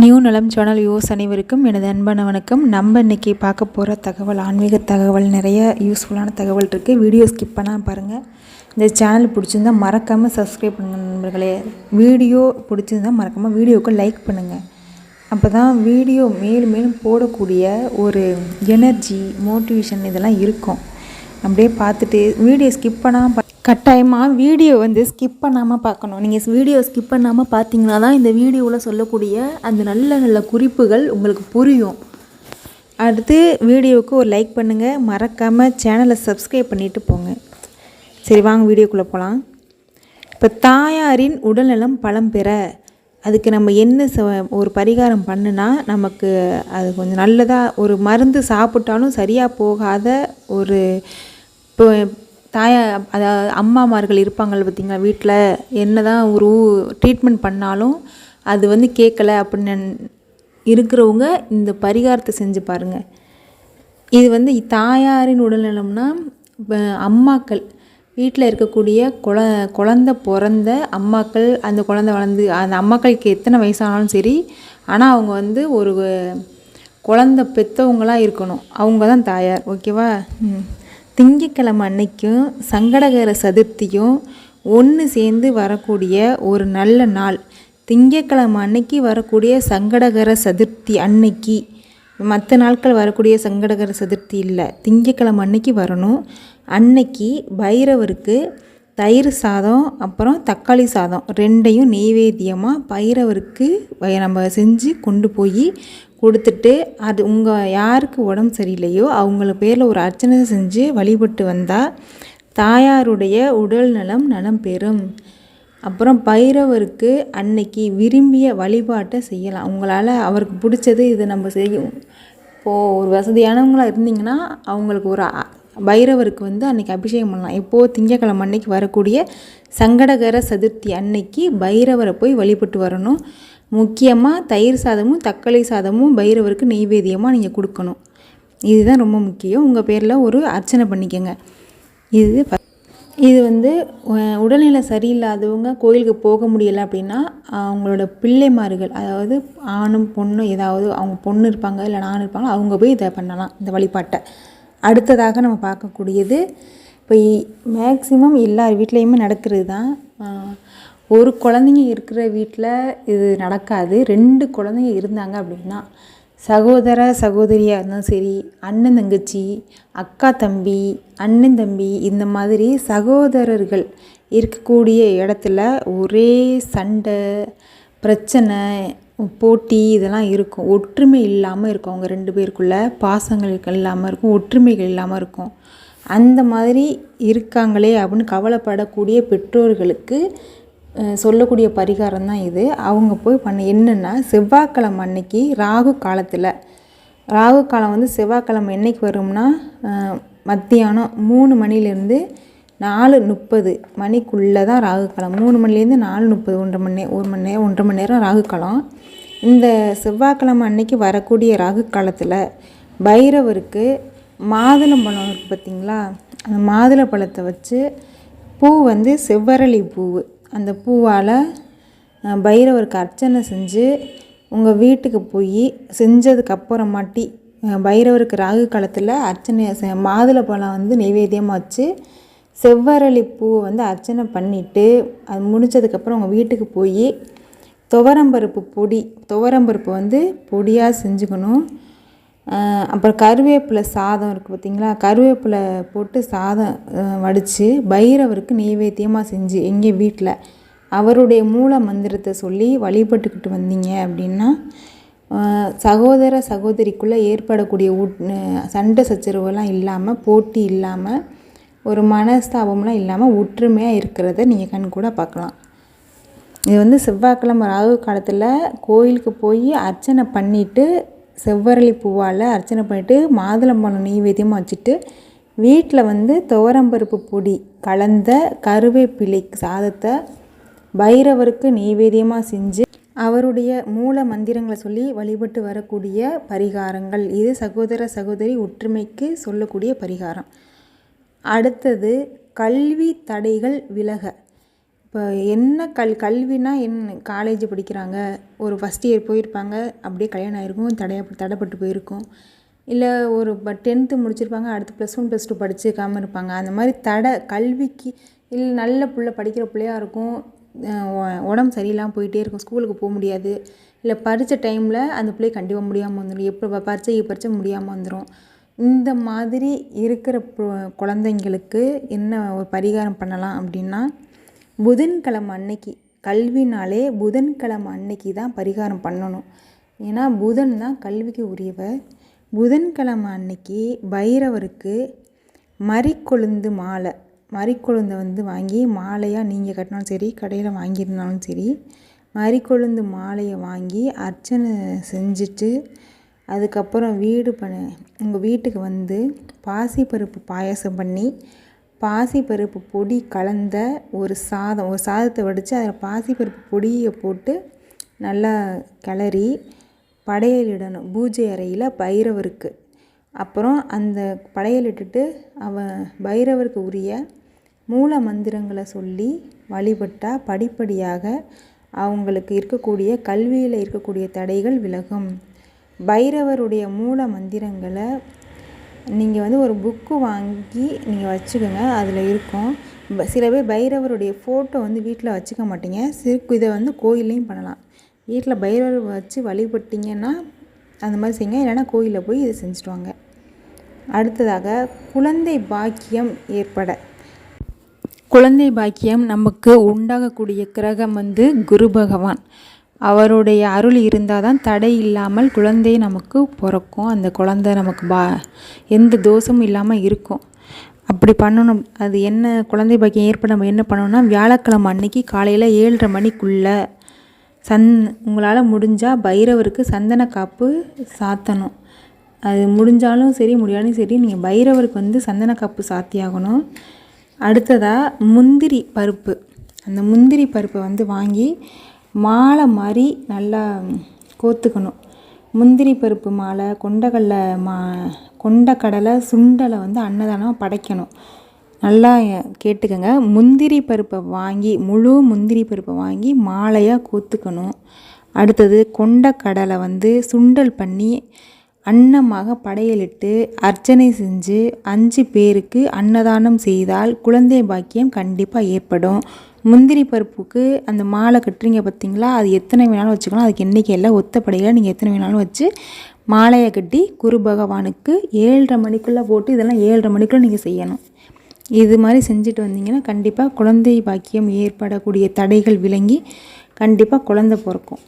New நலம் channel use அனைவருக்கும் எனது அன்பான வணக்கம். நம்ம இன்றைக்கி பார்க்க போகிற தகவல் ஆன்மீக தகவல் நிறைய யூஸ்ஃபுல்லான தகவல் இருக்குது வீடியோ ஸ்கிப் பண்ணால் பாருங்கள் இந்த சேனல் பிடிச்சிருந்தா மறக்காமல் சப்ஸ்கிரைப் பண்ணுங்கள் நண்பர்களே. வீடியோ பிடிச்சிருந்தா மறக்காமல் வீடியோவுக்கு லைக் பண்ணுங்கள் அப்போ தான் வீடியோ மேலும் மேலும் போடக்கூடிய ஒரு எனர்ஜி மோட்டிவேஷன் இதெல்லாம் இருக்கும். அப்படியே பார்த்துட்டு வீடியோ ஸ்கிப் பண்ணாமல் கட்டாயமாக வீடியோ வந்து ஸ்கிப் பண்ணாமல் பார்க்கணும். நீங்கள் வீடியோ ஸ்கிப் பண்ணாமல் பார்த்தீங்கன்னா தான் இந்த வீடியோவில் சொல்லக்கூடிய அந்த நல்ல நல்ல குறிப்புகள் உங்களுக்கு புரியும். அடுத்து வீடியோவுக்கு ஒரு லைக் பண்ணுங்கள் மறக்காமல் சேனலை சப்ஸ்கிரைப் பண்ணிவிட்டு போங்க. சரி வாங்க வீடியோக்குள்ளே போகலாம் இப்போ தாயாரின் உடல்நலம் பலம் பெற அதுக்கு நம்ம என்ன ச ஒரு பரிகாரம் பண்ணுனா நமக்கு அது கொஞ்சம் நல்லதாக ஒரு மருந்து சாப்பிட்டாலும் சரியாக போகாத ஒரு இப்போ தாயா அதாவது அம்மாமார்கள் இருப்பாங்கள் பார்த்திங்களா வீட்டில் என்ன தான் ஒரு ட்ரீட்மெண்ட் பண்ணாலும் அது வந்து கேட்கல அப்படின்னு இருக்கிறவங்க இந்த பரிகாரத்தை செஞ்சு பாருங்கள் இது வந்து தாயாரின் உடல்நலம்னா இப்போ அம்மாக்கள் வீட்டில் இருக்கக்கூடிய குழ குழந்த பிறந்த அம்மாக்கள் அந்த குழந்த வளர்ந்து அந்த அம்மாக்களுக்கு எத்தனை வயசானாலும் சரி ஆனால் அவங்க வந்து ஒரு குழந்த பெற்றவங்களாக இருக்கணும். அவங்க தான் தாயார் ஓகேவா? ம். திங்கக்கிழமை அன்னைக்கும் சங்கடகர சதுர்த்தியும் ஒன்று சேர்ந்து வரக்கூடிய ஒரு நல்ல நாள். திங்கக்கிழமை அன்னைக்கு வரக்கூடிய சங்கடகர சதுர்த்தி அன்னைக்கு. மற்ற நாட்கள் வரக்கூடிய சங்கடகர சதுர்த்தி இல்லை. திங்கக்கிழமை அன்னைக்கு வரணும். அன்னைக்கு பைரவருக்கு தயிர் சாதம் அப்புறம் தக்காளி சாதம். ரெண்டையும் நெய்வேத்தியமாக பைரவருக்கு நம்ம செஞ்சு கொண்டு போய் கொடுத்துட்டு அது உங்கள் யாருக்கு உடம்பு சரியில்லையோ அவங்கள பேரில் ஒரு அர்ச்சனை செஞ்சு வழிபட்டு வந்தால் தாயாருடைய உடல் நலம் நலம் பெறும். அப்புறம் பைரவருக்கு அன்னைக்கு விரும்பிய வழிபாட்டை செய்யலாம். உங்களால் அவருக்கு பிடிச்சது இதை நம்ம செய்யும். இப்போது ஒரு வசதியானவங்களாக இருந்தீங்கன்னா அவங்களுக்கு ஒரு பைரவருக்கு வந்து அன்றைக்கி அபிஷேகம் பண்ணலாம். இப்போது திங்கக்கிழமை அன்னைக்கு வரக்கூடிய சங்கடகர சதுர்த்தி அன்னைக்கு பைரவரை போய் வழிபட்டு வரணும். முக்கியமாக தயிர் சாதமும் தக்காளி சாதமும் பைரவருக்கு நெய்வேத்தியமாக நீங்கள் கொடுக்கணும். இதுதான் ரொம்ப முக்கியம். உங்கள் பேரில் ஒரு அர்ச்சனை பண்ணிக்கோங்க. இது இது வந்து உடல்நிலை சரியில்லாதவங்க கோயிலுக்கு போக முடியலை அப்படின்னா அவங்களோட பிள்ளைமார்கள் அதாவது ஆணும் பொண்ணும் ஏதாவது அவங்க பொண்ணு இருப்பாங்க இல்லை நான் இருப்பாங்க அவங்க போய் இதை பண்ணலாம் இந்த வழிபாட்டை. அடுத்ததாக நம்ம பார்க்கக்கூடியது இப்போ மேக்சிமம் எல்லார் வீட்லேயுமே நடக்கிறது தான் ஒரு குழந்தைங்க இருக்கிற வீட்டில் இது நடக்காது. ரெண்டு குழந்தைங்க இருந்தாங்க அப்படின்னா சகோதர சகோதரியாக இருந்தாலும் சரி அண்ணன் தங்கச்சி அக்கா தம்பி அண்ணன் தம்பி இந்த மாதிரி சகோதரர்கள் இருக்கக்கூடிய இடத்துல ஒரே சண்டை பிரச்சனை போட்டி இதெல்லாம் இருக்கும். ஒற்றுமை இல்லாமல் இருக்கும். அவங்க ரெண்டு பேருக்குள்ளே பாசங்கள் இல்லாமல் இருக்கும். ஒற்றுமைகள் இல்லாமல் இருக்கும். அந்த மாதிரி இருக்காங்களே அப்படின்னு கவலைப்படக்கூடிய பெற்றோர்களுக்கு சொல்லக்கூடிய பரிகாரம் தான் இது. அவங்க போய் பண்ண என்னென்னா செவ்வாய்க்கிழமை அன்னைக்கு ராகு காலத்தில் ராகு காலம் வந்து செவ்வாய்க்கிழமை என்றைக்கு வரும்னா மத்தியானம் மூணு மணிலேருந்து நாலு முப்பது மணிக்குள்ளே தான் ராகு காலம் மூணு மணிலேருந்து நாலு முப்பது ஒன்றரை மணி நேரம் ஒரு மணி நேரம் ஒன்றரை மணி நேரம் ராகு காலம் இந்த செவ்வாய்க்கிழமை அன்னைக்கு வரக்கூடிய ராகு காலத்தில் பைரவருக்கு மாதுளம்பழம் இருக்குது பார்த்திங்களா அந்த மாதுளை பழத்தை வச்சு பூ வந்து செவ்வரளி பூவு அந்த பூவால் பைரவருக்கு அர்ச்சனை செஞ்சு உங்கள் வீட்டுக்கு போய் செஞ்சதுக்கு பைரவருக்கு ராகு காலத்தில் அர்ச்சனை மாதுளை பழம் வந்து நைவேத்தியமாக வச்சு செவ்வரளி பூவை வந்து அர்ச்சனை பண்ணிவிட்டு அது முடித்ததுக்கப்புறம் உங்கள் வீட்டுக்கு போய் துவரம்பருப்பு பொடி துவரம்பருப்பு வந்து பொடியாக செஞ்சுக்கணும். அப்புறம் கருவேப்பிலை சாதம் இருக்குது பார்த்திங்களா கருவேப்பிலை போட்டு சாதம் வடித்து பைரவருக்கு நெய்வேத்தியமாக செஞ்சு எங்கள் வீட்டில் அவருடைய மூல மந்திரத்தை சொல்லி வழிபட்டுக்கிட்டு வந்தீங்க அப்படின்னா சகோதர சகோதரிக்குள்ளே ஏற்படக்கூடிய சண்டை சச்சரவுலாம் இல்லாமல் போட்டி இல்லாமல் ஒரு மனஸ்தாபம்லாம் இல்லாமல் ஒற்றுமையாக இருக்கிறத நீங்கள் கண் கூட பார்க்கலாம். இது வந்து செவ்வாய்க்கிழமை ராகு காலத்தில் கோயிலுக்கு போய் அர்ச்சனை பண்ணிவிட்டு செவ்வரளி பூவால் அர்ச்சனை பண்ணிவிட்டு மாதுளம்பழம் நெய்வேத்தியமாக வச்சுட்டு வீட்டில் வந்து துவரம்பருப்பு பொடி கலந்த கருவேப்பிலை சாதத்தை பைரவருக்கு நெய்வேத்தியமாக செஞ்சு அவருடைய மூல மந்திரங்களை சொல்லி வழிபட்டு வரக்கூடிய பரிகாரங்கள். இது சகோதர சகோதரி ஒற்றுமைக்கு சொல்லக்கூடிய பரிகாரம். அடுத்தது கல்வி தடைகள் விலக. இப்போ என்ன கல் கல்வினா என்ன காலேஜ் படிக்கிறாங்க ஒரு ஃபஸ்ட் இயர் போயிருப்பாங்க அப்படியே கல்யாணம் ஆகிருக்கும் தடைய தடைப்பட்டு போயிருக்கும். இல்லை ஒரு டென்த்து முடிச்சிருப்பாங்க அடுத்து ப்ளஸ் ஒன் ப்ளஸ் டூ படிச்சுக்காமல் இருப்பாங்க. அந்த மாதிரி தடை கல்விக்கு இல்லை நல்ல பிள்ள படிக்கிற பிள்ளையாக இருக்கும் உடம்பு சரியில்லாமல் போயிட்டே இருக்கும் ஸ்கூலுக்கு போக முடியாது. இல்லை பறித்த டைமில் அந்த பிள்ளை கண்டிப்பாக முடியாமல் வந்துடும் எப்போ பரீட்சை பரீட்சை முடியாமல் வந்துடும் இந்த மாதிரி இருக்கிற குழந்தைங்களுக்கு என்ன ஒரு பரிகாரம் பண்ணலாம் அப்படின்னா புதன்கிழமை அன்னைக்கு கல்வினாலே புதன்கிழமை அன்னைக்கு தான் பரிகாரம் பண்ணணும். ஏன்னா புதன் தான் கல்விக்கு உரியவர். புதன்கிழமை அன்னைக்கு பைரவருக்கு மறிக்கொழுந்து மாலை. மறிக்கொழுந்தை வந்து வாங்கி மாலையாக நீங்கள் கட்டினாலும் சரி கடையில் வாங்கியிருந்தாலும் சரி மறிக்கொழுந்து மாலையை வாங்கி அர்ச்சனை செஞ்சுட்டு அதுக்கப்புறம் வீடு பண்ண உங்கள் வீட்டுக்கு வந்து பாசிப்பருப்பு பாயாசம் பண்ணி பாசிப்பருப்பு பொடி கலந்த ஒரு சாதம் ஒரு சாதத்தை வடித்து அதில் பாசிப்பருப்பு பொடியை போட்டு நல்லா கிளறி படையலிடணும் பூஜை அறையில் பைரவருக்கு. அப்புறம் அந்த படையலிட்டுட்டு அவன் பைரவருக்கு உரிய மூல மந்திரங்களை சொல்லி வழிபட்டால் படிப்படியாக அவங்களுக்கு இருக்கக்கூடிய கல்வியில் இருக்கக்கூடிய தடைகள் விலகும். பைரவருடைய மூல மந்திரங்களை நீங்கள் வந்து ஒரு புக்கு வாங்கி நீங்கள் வச்சுக்கோங்க அதில் இருக்கும். சில பேர் பைரவருடைய ஃபோட்டோ வந்து வீட்டில் வச்சுக்க மாட்டீங்க. சிறு இதை வந்து கோயில்லையும் பண்ணலாம். வீட்டில் பைரவர் வச்சு வழிபட்டிங்கன்னா அந்த மாதிரி செய்யுங்க. இல்லைன்னா கோயிலில் போய் இதை செஞ்சுட்டு வாங்க. அடுத்ததாக குழந்தை பாக்கியம் ஏற்பட. குழந்தை பாக்கியம் நமக்கு உண்டாகக்கூடிய கிரகம் வந்து குரு பகவான். அவருடைய அருள் இருந்தால் தான் தடை இல்லாமல் குழந்தை நமக்கு பிறக்கும். அந்த குழந்தை நமக்கு பா எந்த தோஷமும் இல்லாமல் இருக்கும். அப்படி பண்ணணும். அது என்ன குழந்தை பாக்கியம் ஏற்பட நம்ம என்ன பண்ணணும்னா வியாழக்கிழமை அன்னைக்கு காலையில் ஏழரை மணிக்குள்ளே சந் உங்களால் முடிஞ்சால் பைரவருக்கு சந்தன காப்பு சாத்தணும். அது முடிஞ்சாலும் சரி முடியாலும் சரி நீங்கள் பைரவருக்கு வந்து சந்தன காப்பு சாத்தியாகணும். அடுத்ததாக முந்திரி பருப்பு. அந்த முந்திரி பருப்பை வந்து வாங்கி மாலை மாதிரி நல்லா கோத்துக்கணும். முந்திரி பருப்பு மாலை கொண்டக்கடலை மா கொண்டக்கடலை சுண்டலை வந்து அன்னதானம் படைக்கணும். நல்லா கேட்டுக்கோங்க. முந்திரி பருப்பை வாங்கி முழு முந்திரி பருப்பை வாங்கி மாலையாக கோத்துக்கணும். அடுத்தது கொண்டக்கடலை வந்து சுண்டல் பண்ணி அன்னமாக படையலிட்டு அர்ச்சனை செஞ்சு அஞ்சு பேருக்கு அன்னதானம் செய்தால் குழந்தை பாக்கியம் கண்டிப்பாக ஏற்படும். முந்திரி பருப்புக்கு அந்த மாலை கட்டுறீங்க பார்த்தீங்களா? அது எத்தனை வேணாலும் வச்சுக்கலாம். அதுக்கு எண்ணிக்கையில் ஒத்தப்படையில் நீங்கள் எத்தனை வேணாலும் வச்சு மாலையை கட்டி குரு பகவானுக்கு ஏழரை மணிக்குள்ளே போட்டு இதெல்லாம் ஏழரை மணிக்குள்ளே நீங்கள் செய்யணும். இது மாதிரி செஞ்சுட்டு வந்தீங்கன்னா கண்டிப்பாக குழந்தை பாக்கியம் ஏற்படக்கூடிய தடைகள் விளங்கி கண்டிப்பாக குழந்த பிறக்கும்.